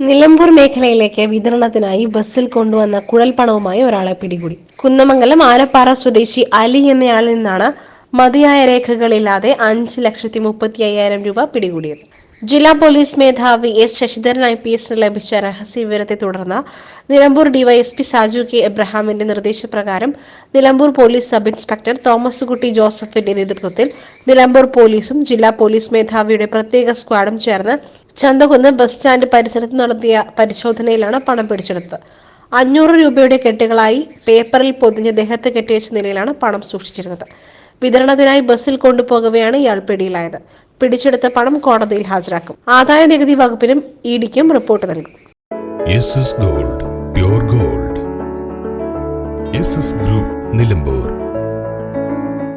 നിലമ്പൂർ മേഖലയിലേക്ക് വിതരണത്തിനായി ബസ്സിൽ കൊണ്ടുവന്ന കുഴൽപ്പണവുമായി ഒരാളെ പിടികൂടി. കുന്നമംഗലം ആലപ്പാറ സ്വദേശി അലി എന്നയാളിൽ നിന്നാണ് മതിയായ രേഖകളില്ലാതെ അഞ്ച് ലക്ഷത്തി മുപ്പത്തി അയ്യായിരം രൂപ പിടികൂടിയത്. ജില്ലാ പോലീസ് മേധാവി എസ് ശശിധരൻ ഐ പി എസിന് ലഭിച്ച രഹസ്യ വിവരത്തെ തുടർന്ന് നിലമ്പൂർ ഡിവൈഎസ്പി സാജു കെ എബ്രഹാമിന്റെ നിർദ്ദേശപ്രകാരം Nilambur police sub inspector Thomas Kutty ജോസഫിന്റെ നേതൃത്വത്തിൽ നിലമ്പൂർ പോലീസും ജില്ലാ പോലീസ് മേധാവിയുടെ പ്രത്യേക സ്ക്വാഡും ചേർന്ന് ചന്തകുന്ന് ബസ് സ്റ്റാൻഡ് പരിസരത്ത് നടത്തിയ പരിശോധനയിലാണ് പണം പിടിച്ചെടുത്തത്. അഞ്ഞൂറ് രൂപയുടെ കെട്ടുകളായി പേപ്പറിൽ പൊതിഞ്ഞ് ദേഹത്ത് കെട്ടിവെച്ച നിലയിലാണ് പണം സൂക്ഷിച്ചിരുന്നത്. വിതരണത്തിനായി ബസ്സിൽ കൊണ്ടുപോകവെയാണ് ഇയാൾ പിടിയിലായത്. പിടിച്ചെടുത്ത പണം കോടതിയിൽ ഹാജരാക്കും. ആദായ നികുതി വകുപ്പിനും ഇഡിക്കും റിപ്പോർട്ട് നൽകും. Gold gold. ഗ്രൂപ്പ് നിലമ്പൂർ.